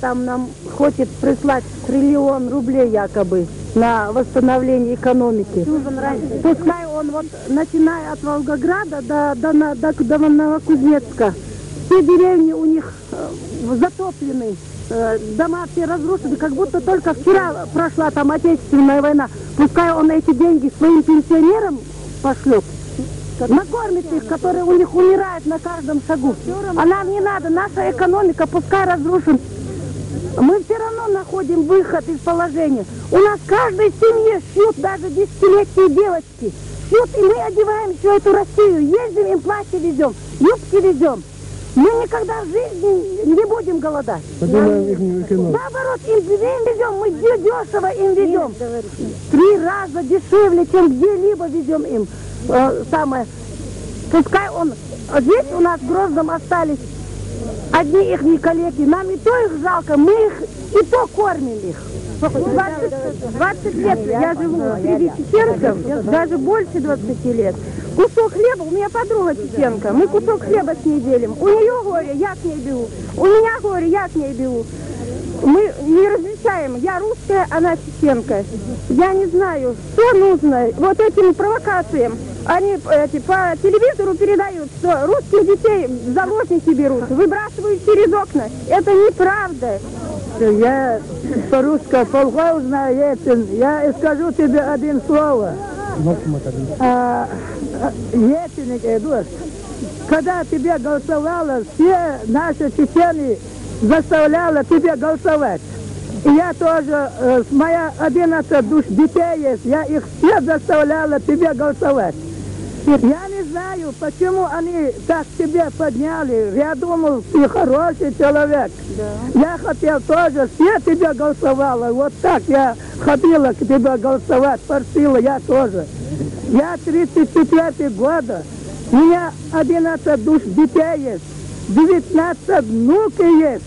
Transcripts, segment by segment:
там нам хочет прислать триллион рублей якобы на восстановление экономики. Пускай он вот, начиная от Волгограда до, до, до, до Новокузнецка, все деревни у них э, затоплены, э, дома все разрушены, как будто только вчера прошла там Отечественная война. Пускай он эти деньги своим пенсионерам пошлет. Накормит их, которые у них умирают на каждом шагу. А нам не надо, наша экономика пускай разрушена. Мы все равно находим выход из положения. У нас в каждой семье шьют даже десятилетние девочки. Шьют, и мы одеваем всю эту Россию. Ездим, им платье везем, юбки везем. Мы никогда в жизни не будем голодать. Поднимаем их экономику. Наоборот, им, им везем, мы де- дешево им везем. Три раза дешевле, чем где-либо везем им. Э, самое. Пускай он... Здесь у нас в Грозном остались одни их коллеги. Нам и то их жалко, мы их и то кормим их. 20, 20 лет я живу среди чеченцев, даже больше 20 лет. Кусок хлеба, у меня подруга чеченка, мы кусок хлеба с ней делим. У нее горе, я к ней беру. У меня горе, я к ней беру. Мы не различаем, я русская, она чеченка. Я не знаю, что нужно вот этим провокациям. Они эти, по телевизору передают, что русских детей в заложники берут, выбрасывают через окна. Это неправда. Я по-русски плохо знаю, Ельцин. Я скажу тебе один слово. А, а, Ельцин, Эдуард, когда тебе голосовало, все наши чечены заставляла тебя голосовать. И я тоже, э, моя 11 душ детей есть, я их все заставляла тебе голосовать. Я не знаю, почему они так тебя подняли. Я думал, ты хороший человек. Я хотел тоже, все тебя голосовала. Вот так я ходила к тебе голосовать, просила, я тоже. Я 34 года, у меня 11 душ детей есть, 19 внуки есть.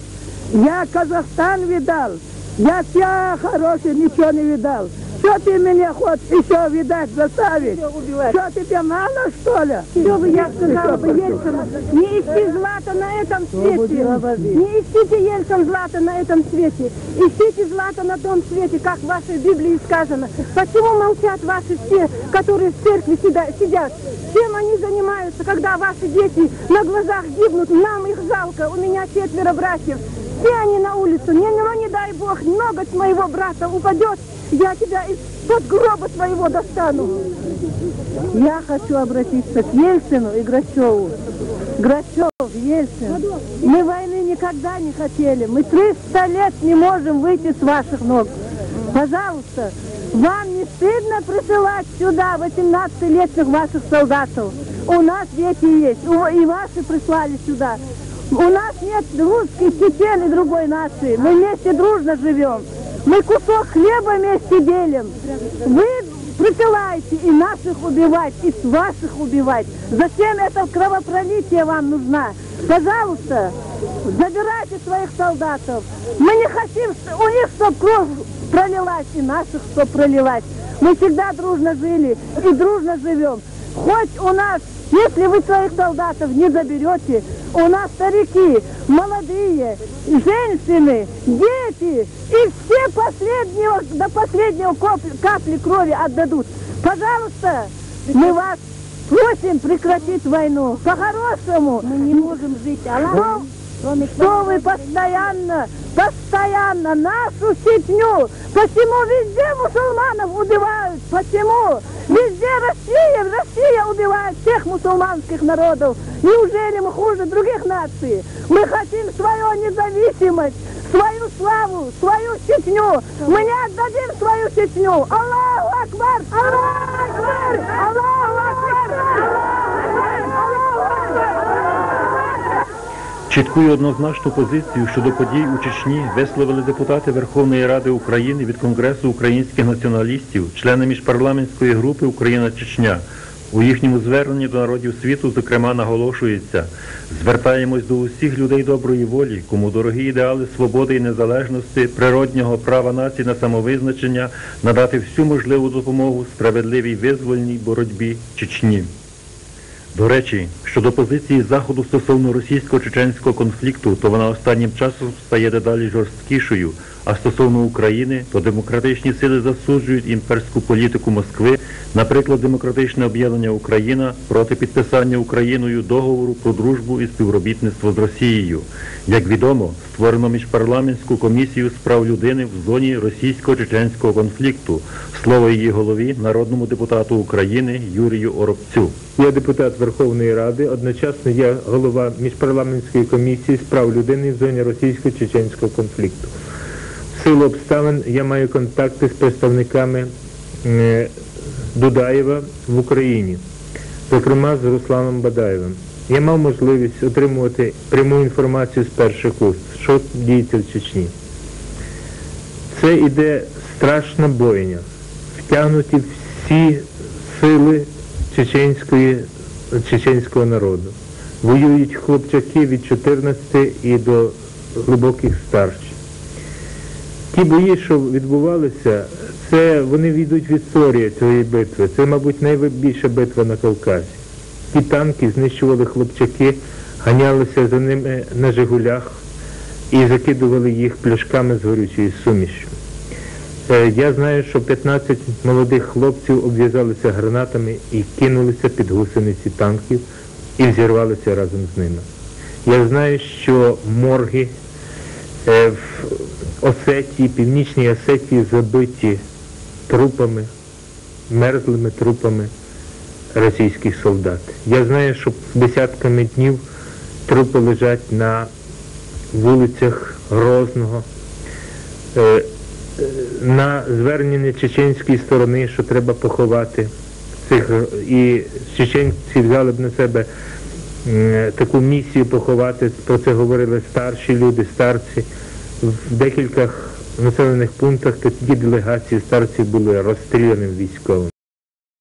Я Казахстан видал, я тебя хороший, ничего не видал. Что ты меня хочешь еще видать заставить? Что тебе мало, что ли? Все бы я сказала бы Ельцину, не ищи злата на этом свете. Не ищите Ельцин злата на этом свете. Ищите злата на том свете, как в вашей Библии сказано. Почему молчат ваши все, которые в церкви сидят? Чем они занимаются, когда ваши дети на глазах гибнут? Нам их жалко. У меня четверо братьев. Все они на улицу. Не, ну, не дай Бог, ноготь моего брата упадет, я тебя из-под гроба своего достану. Я хочу обратиться к Ельцину и Грачеву. Грачев, Ельцин, мы войны никогда не хотели. Мы 300 лет не можем выйти с ваших ног. Пожалуйста, вам не стыдно присылать сюда 18-летних ваших солдатов? У нас дети есть, и ваши прислали сюда. У нас нет русских, чечен и другой нации. Мы вместе дружно живем. Мы кусок хлеба вместе делим. Вы присылаете и наших убивать, и ваших убивать. Зачем это кровопролитие вам нужна? Пожалуйста, забирайте своих солдатов. Мы не хотим, у них, чтобы кровь пролилась, и наших, чтобы пролилась. Мы всегда дружно жили и дружно живем. Хоть у нас, если вы своих солдатов не заберете, у нас старики, молодые, женщины, дети, и все последнего, до последнего коп- капли крови отдадут. Пожалуйста, мы вас просим прекратить войну. По-хорошему. Мы не можем жить. А что вы постоянно, постоянно нашу Чечню, почему везде мусульманов убивают? Почему? Везде Россия, Россия убивает всех мусульманских народов. Неужели мы хуже других наций? Мы хотим свою независимость, свою славу, свою Чечню. Мы не отдадим свою Чечню. Аллаху Акбар! Аллаху Акбар! Аллаху Акбар! Чітку і однозначну позицію щодо подій у Чечні висловили депутати Верховної Ради України від Конгресу українських націоналістів, члени міжпарламентської групи Україна-Чечня. У їхньому зверненні до народів світу, зокрема, наголошується, звертаємось до усіх людей доброї волі, кому дорогі ідеали свободи і незалежності, природнього права нації на самовизначення, надати всю можливу допомогу справедливій визвольній боротьбі Чечні. До речі, щодо позиції Заходу стосовно російсько-чеченського конфлікту, то вона останнім часом стає дедалі жорсткішою, а стосовно України, то демократичні сили засуджують імперську політику Москви, наприклад, демократичне об'єднання Україна проти підписання Україною договору про дружбу і співробітництво з Росією. Як відомо, створено міжпарламентську комісію з прав людини в зоні російсько-чеченського конфлікту. Слово її голові, народному депутату України Юрію Оробцю. Я депутат Верховної Ради, одночасно я голова міжпарламентської комісії з прав людини в зоні російсько-чеченського конфлікту. В силу обставин я маю контакти з представниками Дудаєва в Україні, зокрема з Русланом Бадаєвим. Я мав можливість отримувати пряму інформацію з перших уст, що діється в Чечні. Це іде страшна бойня. Втягнуті всі сили чеченської, чеченського народу. Воюють хлопчаки від 14 і до глибоких старших. Ті бої, що відбувалися, це вони війдуть в історію цієї битви. Це, мабуть, найбільша битва на Кавказі. Ті танки знищували хлопчаки, ганялися за ними на Жигулях і закидували їх пляшками з горючою сумішю. Е, Я знаю, що 15 молодих хлопців обв'язалися гранатами і кинулися під гусениці танків і взірвалися разом з ними. Я знаю, що морги в Осетії, Північній Осетії забиті трупами, мерзлими трупами російських солдат. Я знаю, що десятками днів трупи лежать на вулицях Грозного. Е, на звернення чеченської сторони, що треба поховати цих і чеченці взяли б на себе таку місію поховати. Про це говорили старші люди, старці. В декількох населених пунктах такі делегації старців були розстріляним військовим.